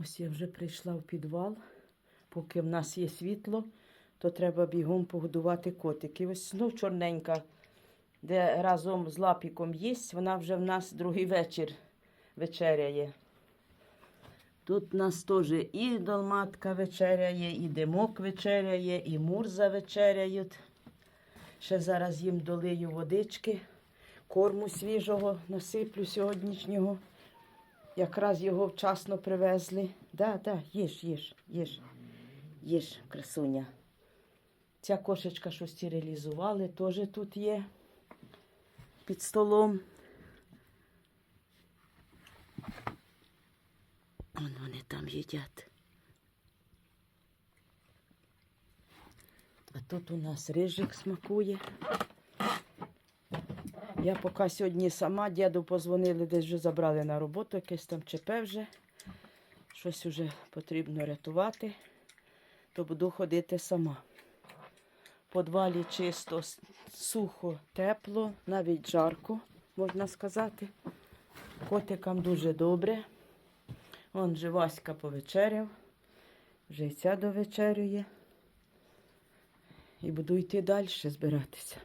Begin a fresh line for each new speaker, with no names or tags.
Ось я вже прийшла в підвал. Поки в нас є світло, то треба бігом погодувати котиків. Ось знов чорненька, де разом з лапіком їсть, вона вже в нас другий вечір вечеряє. Тут у нас теж і долматка вечеряє, і димок вечеряє, і мурза вечеряють. Ще зараз їм долию водички, корму свіжого насиплю сьогоднішнього. Якраз його вчасно привезли. Да, да, їж, їж, їж, їж, красуня. Ця кошечка, що стерилізували, теж тут є під столом. Вон вони там їдять. А тут у нас рижик смакує. Я поки сьогодні сама, діду позвонили, десь вже забрали на роботу, якесь там ЧП вже. Щось вже потрібно рятувати, то буду ходити сама. В подвалі чисто, сухо, тепло, навіть жарко, можна сказати. Котикам дуже добре. Вон же Васька повечеряв, вже й ця довечерює. І буду йти далі збиратися.